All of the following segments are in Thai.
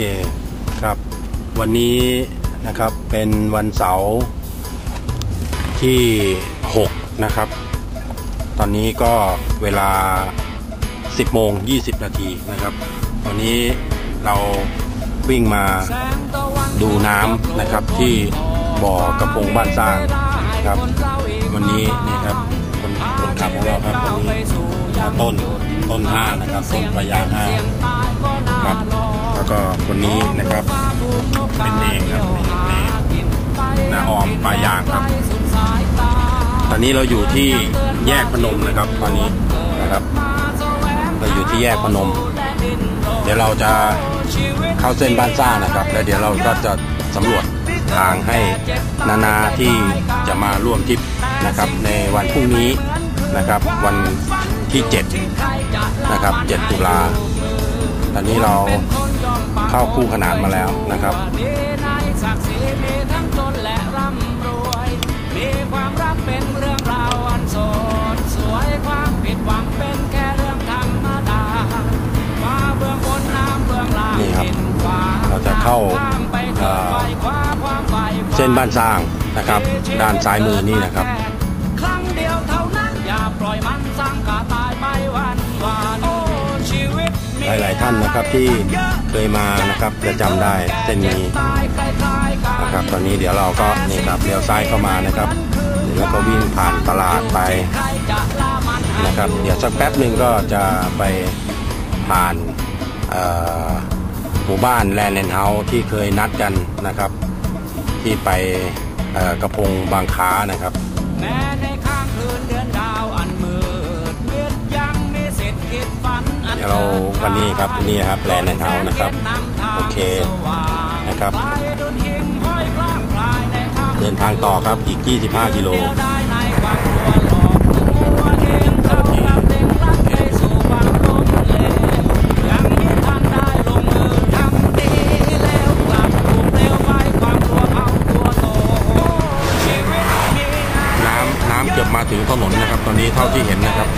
เคครับ วันนี้นะครับเป็นวันเสาร์ที่ 6 นะครับ ตอนนี้ก็เวลา 10โมง20 นาทีนะครับ ตอนนี้เราวิ่งมาดูน้ำนะครับที่บ่อกระพงบ้านสร้างครับ วันนี้นี่ครับคนคนขับของเราครับวันนี้ต้นต้นห้านะครับต้นพยาห้าครับ แล้วก็คนนี้นะครับ เป็นเองครับเนนาออมปลายางครับ ตอนนี้เราอยู่ที่แยกพนมนะครับ ตอนนี้นะครับ เราอยู่ที่แยกพนม เดี๋ยวเราจะเข้าเส้นบ้านสร้านะครับ แล้วเดี๋ยวเราก็จะสำรวจทางให้นานาที่จะมาร่วมทริปนะครับ ในวันพรุ่งนี้นะครับ วันที่ 7 นะครับ 7 ตุลา ตอนนี้เรา เข้าคู่ขนานมาแล้วนะครับนี่ครับ เราจะเข้าเส้นบ้านสร้างนะครับ ด้านซ้ายมือนี่นะครับานนะครับที่เคยมานะครับจะจำได้เส้นนี้นะครับ ตอนนี้เดี๋ยวเราก็นี่ครับเลี้ยวซ้ายเข้ามานะครับแล้วก็วิ่งผ่านตลาดไปนะครับ เดี๋ยวสักแป๊บหนึ่งก็จะไปผ่านอ่อหมู่บ้านแลนด์แอนเฮาส์ที่เคยนัดกันนะครับ ที่ไปกระพงบางค้านะครับ เราวันนี้ครับนี่ครับแลนในเท้านะครับ โอเคนะครับ เดินทางต่อครับอีก 25 กิโลน้ำน้ำเกือบมาถึงถนนนะครับ ตอนนี้เท่าที่เห็นนะครับ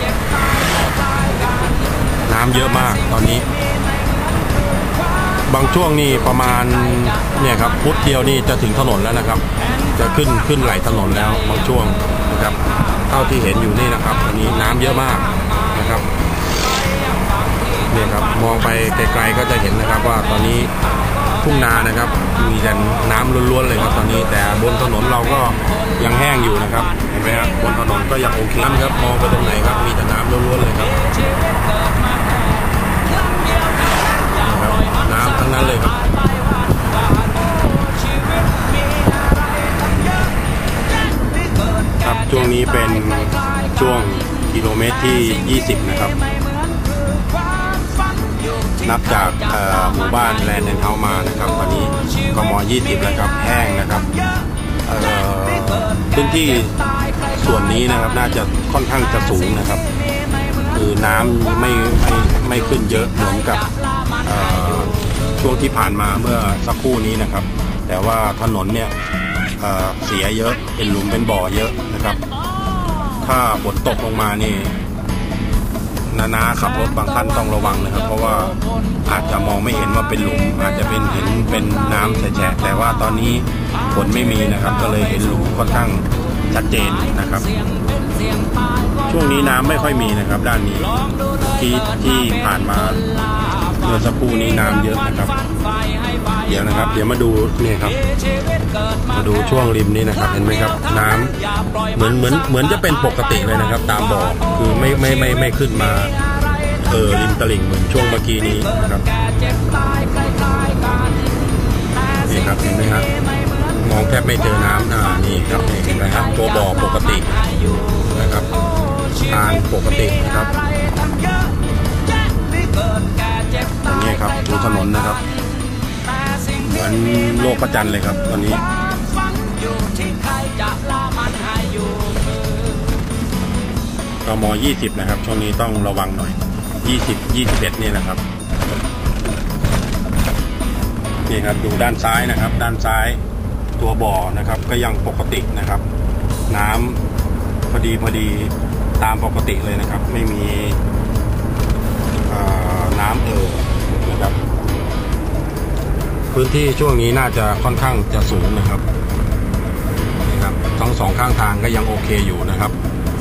น้ำเยอะมากตอนนี้ บางช่วงนี่ประมาณเนี่ยครับฟุตเดียวนี่จะถึงถนนแล้วนะครับ จะขึ้นขึ้นไหลถนนแล้วบางช่วงนะครับเท่าที่เห็นอยู่นี่นะครับตอนนี้น้ำเยอะมากนะครับเนี่ยครับมองไปไกลๆก็จะเห็นนะครับว่าตอนนี้ทุ่งนานะครับ มีแต่น้ำล้วนๆเลยครับตอนนี้แต่บนถนนเราก็ยังแห้งอยู่นะครับเห็นไหมครับบนถนนก็ยังโอเคครับมองไปตรงไหนครับมีแต่น้ำล้วนๆเลยครับ นะครับน้นเลยครับครับช่วงนี้เป็นช่วงกิโลเมตรที่ 20 นะครับ นับจากหมู่บ้านแลนด์แอนเฮามานะครับตอนนี้กม 20 แล้วครับแห้งนะครับพื้นที่ส่วนนี้นะครับน่าจะค่อนข้างจะสูงนะครับ คือน้ำไม่ไม่ไม่ขึ้นเยอะเหมือนกับ ช่วงที่ผ่านมาเมื่อสักครู่นี้นะครับ แต่ว่าถนนเนี่ยเสียเยอะเป็นหลุมเป็นบ่อเยอะนะครับ ถ้าฝนตกลงมานี่นานาขับรถบางท่านต้องระวังนะครับ เพราะว่าอาจจะมองไม่เห็นว่าเป็นหลุม อาจจะเป็นเห็นเป็นน้ำแฉะแต่ว่าตอนนี้ฝนไม่มีนะครับ ก็เลยเห็นหลุมค่อนข้างชัดเจนนะครับ ช่วงนี้น้ำไม่ค่อยมีนะครับ ด้านนี้ที่ที่ผ่านมา มื่อสักครู่นี้น้ำเยอะนะครับ เดี๋ยวนะครับ เดี๋ยวมาดูนี่ครับ มาดูช่วงริมนี้นะครับ เห็นไหมครับ น้ำเหมือนเหมือนเหมือนจะเป็นปกติเลยนะครับ ตามบ่อคือไม่ไม่ไม่ไม่ขึ้นมาเออริมตลิ่งเหมือนช่วงเมื่อกี้นี้นะครับนี่ครับเห็นไหมครับมองแทบไม่เจอน้ำอ่านี่ครับนี่เห็นไหมครับตัวบ่อปกตินะครับทางปกตินะครับ นี้ครับดูถนนนะครับ เหมือนโลกประจันเลยครับตอนนี้กม20 นะครับ ช่วงนี้ต้องระวังหน่อย 20 21 นี่นะครับ นี่ครับดูด้านซ้ายนะครับ ด้านซ้ายตัวบ่อนะครับ ก็ยังปกตินะครับ น้ำพอดีพอดีตามปกติเลยนะครับ ไม่มีน้ำเอ่อ พื้นที่ช่วงนี้น่าจะค่อนข้างจะสูงนะครับนี่ครับทั้งสองข้างทางก็ยังโอเคอยู่นะครับ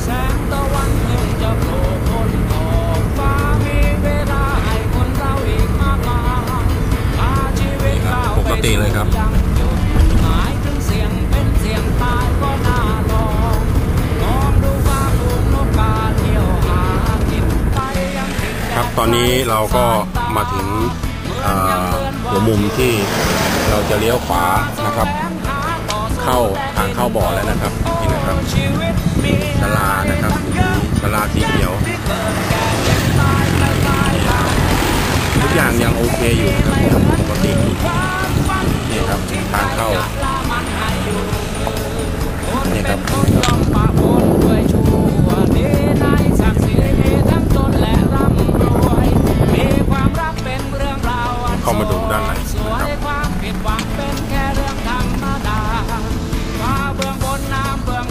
แสงตะวันเพิ่งจะโผล่พ้นขอบฟ้ามีเวลาให้คนเราอีกมากมายพาชีวิตก้าวปกติเลยครับไปสู่ยังจุดหมายถึงเสียงเป็นเสียงตายก็น่าลองมองดูฟ้าลูกนกกาเที่ยวหากินไปยังถิ่นแดนครับตอนนี้เราก็มาถึงเอ่อ หัวมุมที่เราจะเลี้ยวขวานะครับ เข้าทางเข้าบ่อแล้วนะครับนี่นะครับชีวิตมีศาลานะครับศาลาสีเขียวทุกอย่างยังโอเคอยู่นะครับปกตินี่ครับทางเข้านี่ครับ เข้ามาดูด้านในนะครับยควมเ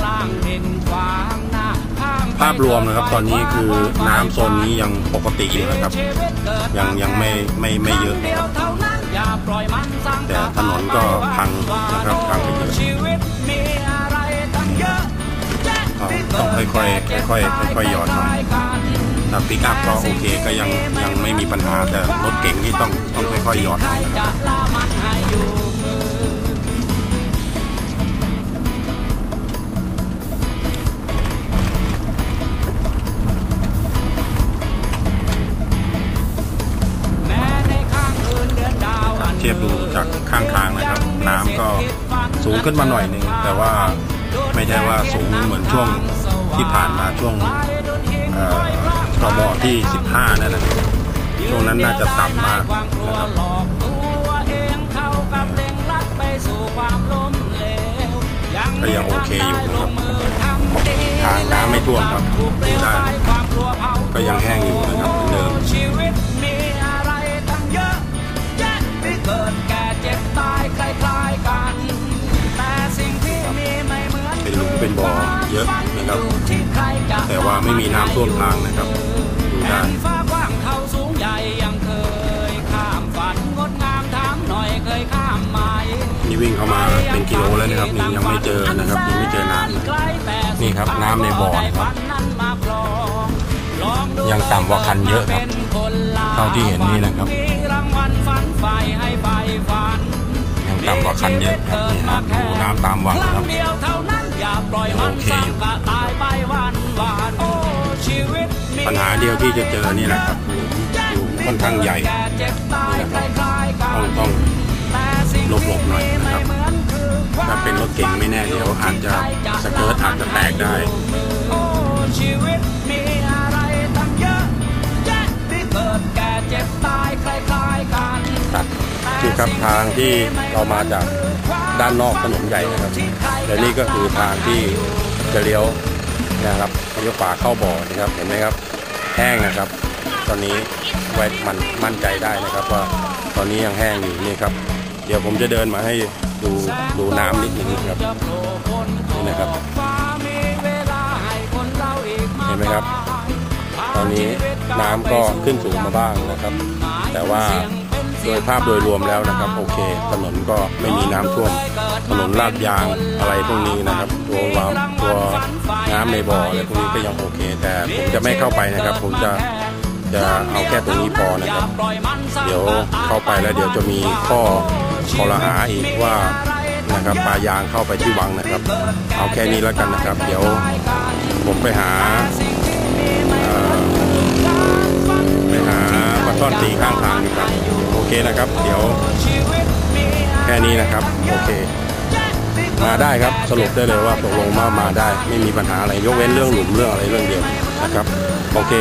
ล่างดินขวางหน้าข้ามไปภาพรวมนะครับตอนนี้คือน้ำโซนนี้ยังปกติอยู่นะครับ ยังยังไม่ไม่ไม่เยอะแต่ถนนก็พังนะครับพังไปเยอะตมีอะไรตั้งเยอยะอ่าต้องค่อยๆค่อยๆค่อยๆหยอดหน่อ ยถ้าปิกอัพก็โอเคก็ยังยังไม่มีปัญหาแต่รถเก่งนี่ต้องต้องค่อยๆหยอดหน่อยนะครับจะล่ามันให้อนเทียบดูจากข้างทางนะครับ น้ำก็สูงขึ้นมาหน่อยหนึ่งแต่ว่าไม่ใช่ว่าสูงเหมือนช่วงที่ผ่านมาช่วง กมที่ 15 นั่นแหละช่วงนั้นน่าจะต่ำมากนะครับก็ยังโอเคอยู่นะครับทางน้ำไม่ท่วมครับดูได้ก็ยังแห้งอยู่นะครับเดิมเป็นหลุมเป็นบ่อเยอะนะครับแต่ว่าไม่มีน้ำท่วมทางนะครับ ดูแผ่ได้นฟ้ากว้างเขาสูงใหญ่ยังเคยข้ามฝันงดงามถามหน่อยเคยข้ามไหมนี่วิ่งเข้ามาเป็นกิโลแล้วนะครับนี่ยังไม่เจอนะครับยังไม่เจอน้ำนี่ครับน้ำในบ่อนะครับยังต่ำกว่าคันเยอะครับเท่าที่เห็นนี่นะครับมีรางวัลฝันใฝ่ให้ใฝ่ฝันยังต่ำกว่าคันเยอะครับนี่ครับดูน้ำตามวังคครั้รังบเดียวเท่านั้นอย่าปล่อยมันโอเคสัอยู่ ปัญหาเดียวที่จะเจอนี่แหละครับหลุมหลุมค่อนข้างใหญ่แก่เจ็บต้องต้องแต่สิ่งหลบหน่อยนะครับถ้าเป็นรถเก่งไม่แน่เดี๋ยวอาจจะสเกิร์ตอาจจะแตกได้โอ้ชีวิตมีอะไรตั้งเยอะแยะที่คล้ายๆกันตัดนี่ครับทางที่เรามาจากด้านนอกถนนใหญ่นะครับและนี่ก็คือทางที่จะเลี้ยวนะครับเลี้ยวขวาเข้าบ่อนะครับเห็นไหมครับ แห้งนะครับ ตอนนี้ไว้มันมั่นใจได้นะครับว่าตอนนี้ยังแห้งอยู่นี่ครับ เดี๋ยวผมจะเดินมาให้ดูดูน้ำนิดนึงครับนี่นะครับเวลาให้คนเราอีกมากเห็นไหมครับ ตอนนี้น้ำก็ขึ้นสูงมาบ้างนะครับ แต่ว่าโดยภาพโดยรวมแล้วนะครับ โอเคถนนก็ไม่มีน้ำท่วม ถนนลาดยางอะไรพวกนี้นะครับ ตัววาตัวน้ำในบ่ออะไรพวกนี้ก็ยังโอเค แต่ผมจะไม่เข้าไปนะครับ ผมจะจะเอาแค่ตรงนี้พอนะครับ เดี๋ยวเข้าไปแล้วเดี๋ยวจะมีข้อคอรหาอีกว่านะครับปลายางเข้าไปที่วังนะครับ เอาแค่นี้แล้วกันนะครับ เดี๋ยวผมไปหาไปหาปลาช่อนตีข้างทางดีกว่าโอเคนะครับ เดี๋ยวแค่นี้นะครับ โอเค มาได้ครับสรุปได้เลยว่าตกลงมามาได้ ไม่มีปัญหาอะไรยกเว้นเรื่องหลุมเรื่องอะไรเรื่องเดียวนะครับโอเค